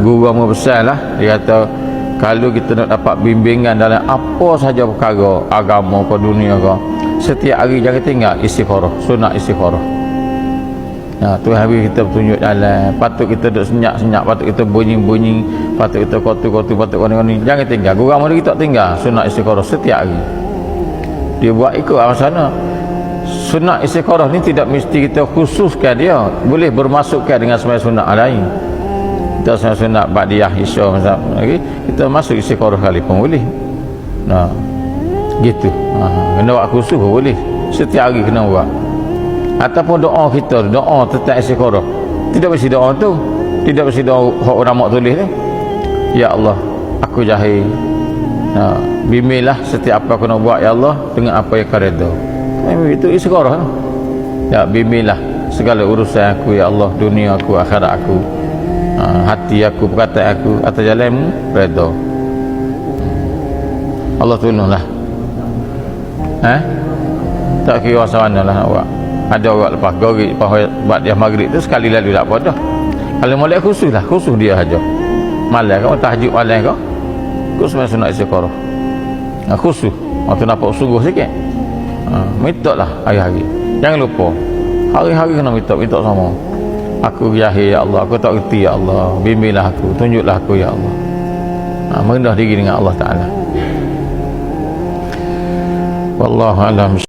guru yang besar lah. Dia kata kalau kita nak dapat bimbingan dalam apa saja perkara agama ke dunia ke setiap hari jangan tinggal istikharah sunat istikharah Nah, tu hari kita bertunjuk jalan. Patut kita duduk senyap-senyap patut kita bunyi-bunyi patut kita kotu-kotu patut koni-koni jangan tinggal. Guru amal kita tinggal. Sunat istikharah setiap hari. Dia buat ikut arah sana. Sunat istikharah ni tidak mesti kita khususkan dia. Boleh bermasukkan dengan semua sunat lain kita sunat sunat ba'diyah isya macam lagi kita masuk istikharah kali pun boleh. Nah gitu. Ha, kena buat khusus boleh. Setiap hari kena buat. Ataupun doa kita doa tentang istikharah tidak mesti doa tu. Tidak mesti doa orang mak tulis tu ya Allah aku jahil. Ha, bimbinglah setiap apa aku nak buat ya Allah dengan apa yang kau redha itu istikharah ya bimbinglah segala urusan aku ya Allah dunia aku akhirat aku ha, hati aku perkataan aku atas jalanmu redha Allah tolonglah eh tak kira macam mana lah buat. Ada orang lepas gorik lepas buat dia maghrib tu sekali lalu tak apa dah kalau molek khusus lah khusus dia saja. Malam kau tahajud malam kau khusus main sunat istiqarah nah, khusus. Waktu nampak sungguh sikit. Ha, minta lah hari-hari. Jangan lupa hari-hari kena minta minta sama aku jahil ya Allah. Aku tak kerti ya Allah. Bimbinglah aku tunjuklah aku ya Allah. Ha, merendah diri dengan Allah Ta'ala. Wallahu alam